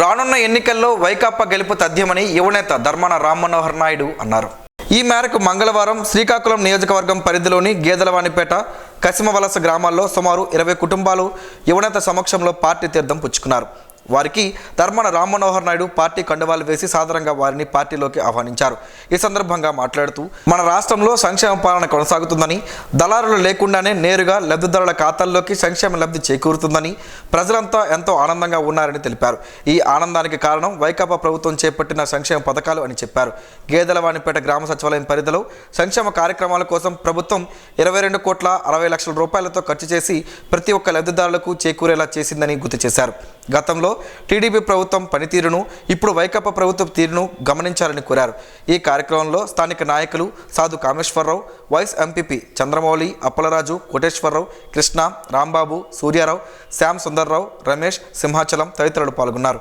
రానున్న ఎన్నికల్లో వైకాపా గెలుపు తథ్యమని యువనేత ధర్మాన రామ్మనోహర్ నాయుడు అన్నారు. ఈ మేరకు మంగళవారం శ్రీకాకుళం నియోజకవర్గం పరిధిలోని గేదలవాణిపేట కసిమవలస గ్రామాల్లో సుమారు ఇరవై కుటుంబాలు యువనేత సమక్షంలో పార్టీ తీర్థం పుచ్చుకున్నారు. వారికి ధర్మన రామ్మనోహర్ నాయుడు పార్టీ కండువాలు వేసి సాధారణంగా వారిని పార్టీలోకి ఆహ్వానించారు. ఈ సందర్భంగా మాట్లాడుతూ మన రాష్ట్రంలో సంక్షేమ పాలన కొనసాగుతుందని దళారులు లేకుండానే నేరుగా లబ్ధిదారుల ఖాతాల్లోకి సంక్షేమ లబ్ధి చేకూరుతుందని ప్రజలంతా ఎంతో ఆనందంగా ఉన్నారని తెలిపారు. ఈ ఆనందానికి కారణం వైకాపా ప్రభుత్వం చేపట్టిన సంక్షేమ పథకాలు అని చెప్పారు. గేదెలవాణిపేట గ్రామ సచివాలయం పరిధిలో సంక్షేమ కార్యక్రమాల కోసం ప్రభుత్వం ఇరవై రెండు కోట్ల అరవై లక్షల రూపాయలతో ఖర్చు చేసి ప్రతి ఒక్క లబ్ధిదారులకు చేకూరేలా చేసిందని గుర్తు చేశారు. గతంలో టీడీపీ ప్రభుత్వం పనితీరును ఇప్పుడు వైకాపా ప్రభుత్వం తీరును గమనించాలని కోరారు. ఈ కార్యక్రమంలో స్థానిక నాయకులు సాధు కామేశ్వరరావు వైస్ ఎంపీపీ చంద్రమౌళి అప్పలరాజు కోటేశ్వరరావు కృష్ణ రాంబాబు సూర్యారావు శ్యామ్ సుందర్రావు రమేష్ సింహాచలం తదితరులు పాల్గొన్నారు.